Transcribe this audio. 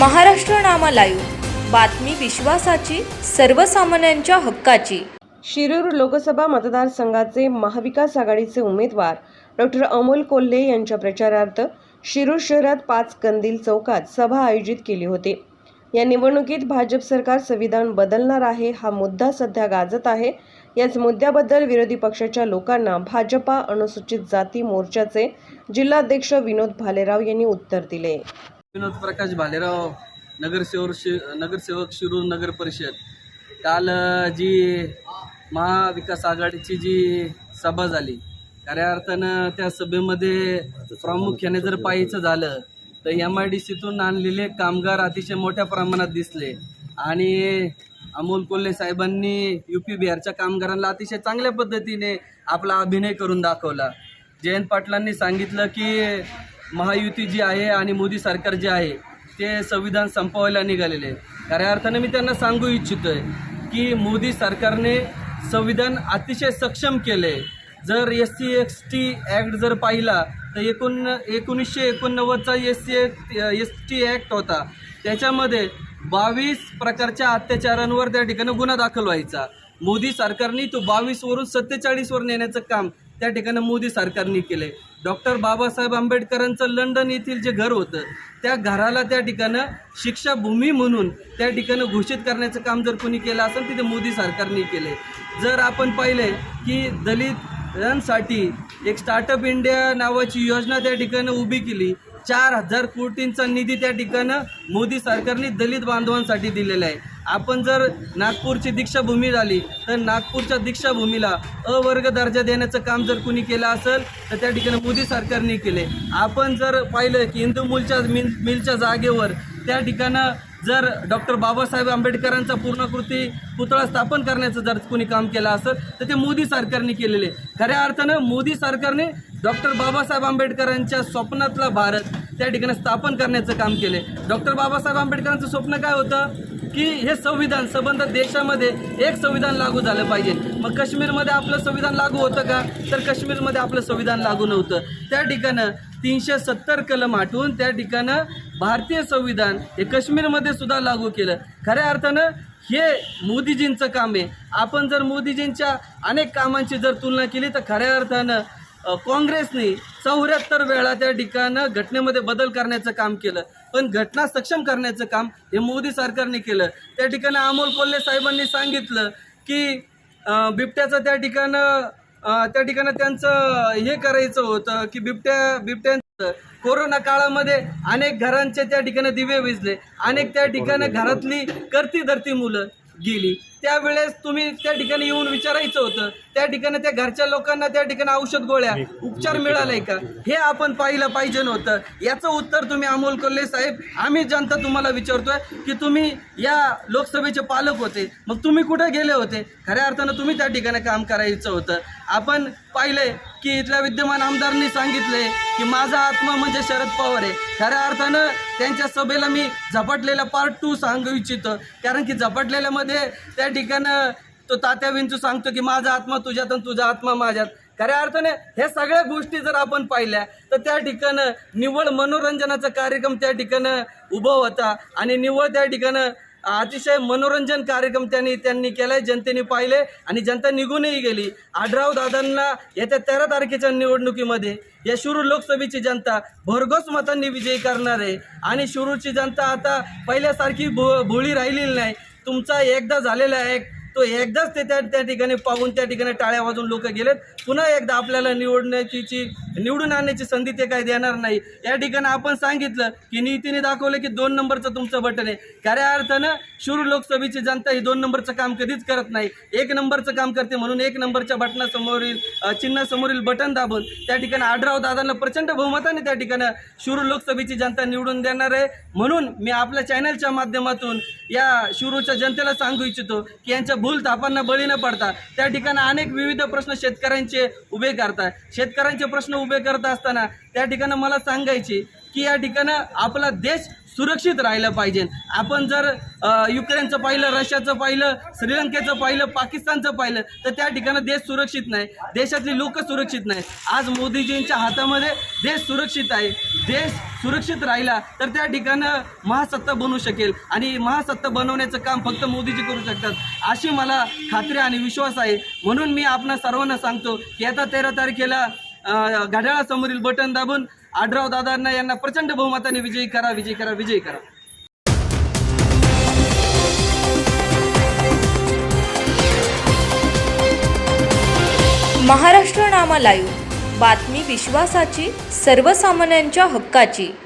Maharashtra Nama live बातमी विश्वासाची सर्वसामान्यांच्या हक्काची. शिरूर लोकसभा मतदारसंघाचे महाविकास आघाडीचे उमेदवार डॉक्टर अमोल कोल्हे यांच्या प्रचारार्थ शिरूर शहरात पाच कंदील चौकात सभा आयोजित केली होती. या निवडणुकीत भाजप सरकार संविधान बदलणार आहे हा मुद्दा सध्या गाजत आहे. याच मुद्द्याबद्दल विरोधी पक्षाच्या लोकांना भाजपा अनुसूचित जाती मोर्चाचे जिल्हाध्यक्ष विनोद भालेराव यांनी उत्तर दिले. विनोद प्रकाश भालेराव नगरसेवक शि नगरसेवक शिरूर नगर परिषद. काल जी महाविकास आघाडीची जी सभा झाली खऱ्या अर्थानं त्या सभेमध्ये प्रामुख्याने जर पाहायचं झालं तर एम आय डी सीतून आणलेले कामगार अतिशय मोठ्या प्रमाणात दिसले. आणि अमोल कोल्हे साहेबांनी यू पी बिहारच्या कामगारांना अतिशय चांगल्या पद्धतीने आपला अभिनय करून दाखवला. जयंत पाटलांनी सांगितलं की महायुती जी आहे आणि मोदी सरकार जे आहे ते संविधान संपवायला निघालेले खऱ्या अर्थाने मी त्यांना सांगू इच्छितोय की मोदी सरकारने संविधान अतिशय सक्षम केले जर S C S T act जर पाहिला तर एकोण एकोणीसशे एकोणनव्वदचा S C S T act होता. त्याच्यामध्ये बावीस प्रकारच्या अत्याचारांवर त्या ठिकाणी गुन्हा दाखल व्हायचा. मोदी सरकारने तो बावीसवरून सत्तेचाळीसवर नेण्याचं काम त्या ठिकाणी मोदी सरकारने केले डॉक्टर बाबासाहेब आंबेडकरांचं लंडन येथील जे घर होतं त्या घराला त्या ठिकाणं शिक्षाभूमी म्हणून त्या ठिकाणं घोषित करण्याचं काम जर कोणी केलं असेल तिथे मोदी सरकारने केले जर आपण पाहिले की दलितांसाठी एक स्टार्टअप इंडिया नावाची योजना त्या ठिकाणी उभी केली चार हजार कोटींचा निधी त्या ठिकाणं मोदी सरकारने दलित बांधवांसाठी दिलेला आहे. आपण जर नागपूरची दीक्षाभूमी झाली तर नागपूरच्या दीक्षाभूमीला अवर्ग दर्जा देण्याचं काम जर कुणी केलं असेल तर त्या ठिकाणी मोदी सरकारने केले. आपण जर पाहिलं की हिंदू मूलच्या मिल मिलच्या जागेवर त्या ठिकाणं जर डॉक्टर बाबासाहेब आंबेडकरांचा पूर्णकृती पुतळा स्थापन करण्याचं जर कोणी काम केलं असेल तर ते मोदी सरकारने केलेले. खऱ्या अर्थानं मोदी सरकारने डॉक्टर बाबासाहेब आंबेडकरांच्या स्वप्नातला भारत त्या ठिकाणी स्थापन करण्याचं काम केले. डॉक्टर बाबासाहेब आंबेडकरांचं स्वप्न काय होतं? की हे संविधान संबंध देशामध्ये एक संविधान लागू झालं पाहिजे. मग काश्मीरमध्ये आपलं संविधान लागू होतं का? तर काश्मीरमध्ये आपलं संविधान लागू नव्हतं. त्या ठिकाणं तीनशे सत्तर कलम आठवून त्या ठिकाणं भारतीय संविधान हे काश्मीरमध्ये सुद्धा लागू केलं. खऱ्या अर्थानं हे मोदीजींचं काम आहे. आपण जर मोदीजींच्या अनेक कामांची जर तुलना केली तर खऱ्या अर्थानं काँग्रेसने चौऱ्याहत्तर वेळा त्या ठिकाणं घटनेमध्ये बदल करण्याचं काम केलं. पण घटना सक्षम करण्याचं काम हे मोदी सरकारने केलं. त्या ठिकाणी अमोल कोल्हे साहेबांनी सांगितलं की बिबट्याचं त्या ठिकाणं त्या ठिकाणं त्यांचं हे करायचं होतं की बिबट्या बिबट्यांचं कोरोना काळामध्ये अनेक घरांचे त्या ठिकाणी दिवे विजले. अनेक त्या ठिकाणी घरातली करती धरती मुलं गेली. त्यावेळेस तुम्ही त्या ठिकाणी येऊन विचारायचं होतं. त्या ठिकाणी त्या घरच्या लोकांना त्या ठिकाणी औषध गोळ्या उपचार मिळालाय का? हे आपण पाहिलं पाहिजे नव्हतं. याचं उत्तर तुम्ही अमोल कोल्हे साहेब आम्ही जनता तुम्हाला विचारतोय की तुम्ही या लोकसभेचे पालक होते. मग तुम्ही कुठे गेले होते? खऱ्या अर्थानं तुम्ही त्या ठिकाणी काम करायचं होतं. आपण पाहिलंय की इथल्या विद्यमान आमदारांनी सांगितले की माझा आत्मा म्हणजे शरद पवार आहे. खऱ्या अर्थानं त्यांच्या सभेला मी झपाटलेला पार्ट टू सांगू इच्छितो. कारण की झपाटलेल्यामध्ये त्या त्या ठिकाणं तो तात्या विंचू सांगतो की माझा आत्मा तुझ्यात आणि तुझा आत्मा माझ्यात. खऱ्या अर्थाने ह्या सगळ्या गोष्टी जर आपण पाहिल्या तर त्या ठिकाणं निव्वळ मनोरंजनाचा कार्यक्रम त्या ठिकाणं उभा होता. आणि निव्वळ त्या ठिकाणं अतिशय मनोरंजन कार्यक्रम त्यांनी त्यांनी केलाय जनतेने पाहिले आणि जनता निघूनही गेली. आढराव दादांना येत्या तेरा तारखेच्या निवडणुकीमध्ये या शुरू लोकसभेची जनता भरघोस मतांनी विजयी करणार आहे. आणि शुरूची जनता आता पहिल्यासारखी भो भोळी राहिलेली नाही. तुमचा एकदा झालेला आहे तो एकदाच ते त्या त्या ठिकाणी पाहून त्या ठिकाणी टाळ्या वाजून लोक गेलेत. पुन्हा एकदा आपल्याला निवडण्याची निवडून आणण्याची संधी ते काय देणार नाही. या ठिकाणी आपण सांगितलं की नीतीने दाखवलं की दोन नंबरचं तुमचं बटन आहे. खऱ्या अर्थानं शिरूर लोकसभेची जनता ही दोन नंबरचं काम कधीच करत नाही. एक नंबरचं काम करते म्हणून एक नंबरच्या बटनासमोरील चिन्हासमोरील बटन दाबून त्या ठिकाणी आढराव दादांना प्रचंड बहुमताने त्या ठिकाणी शिरूर लोकसभेची जनता निवडून देणार आहे. म्हणून मी आपल्या चॅनलच्या माध्यमातून या शिरूरच्या जनतेला सांगू इच्छितो की यांच्या भूल तापांना बळी न पडता त्या ठिकाणी अनेक विविध प्रश्न शेतकऱ्यांचे उभे करतात. शेतकऱ्यांचे प्रश्न उभे करत असताना त्या ठिकाणी मला सांगायचे की या ठिकाणं आपला देश सुरक्षित राहिलं पाहिजे. आपण जर युक्रेनचं पाहिलं रशियाचं पाहिलं श्रीलंकेचं पाहिलं पाकिस्तानचं पाहिलं तर त्या ठिकाणी देश सुरक्षित नाही. देशातली लोक सुरक्षित नाही. आज मोदीजींच्या हातामध्ये देश सुरक्षित आहे. देश सुरक्षित राहिला तर त्या ठिकाणं महासत्ता बनू शकेल. आणि महासत्ता बनवण्याचं काम फक्त मोदीजी करू शकतात. अशी मला खात्री आणि विश्वास आहे. म्हणून मी आपणा सर्वांना सांगतो की आता तेरा तारखेला घड्याळासमोरील बटन दाबून आढराव दादांना यांना प्रचंड बहुमताने विजयी करा विजयी करा विजयी करा. महाराष्ट्र नामा लाईव्ह. बातमी विश्वासाची सर्वसामान्यांच्या हक्काची.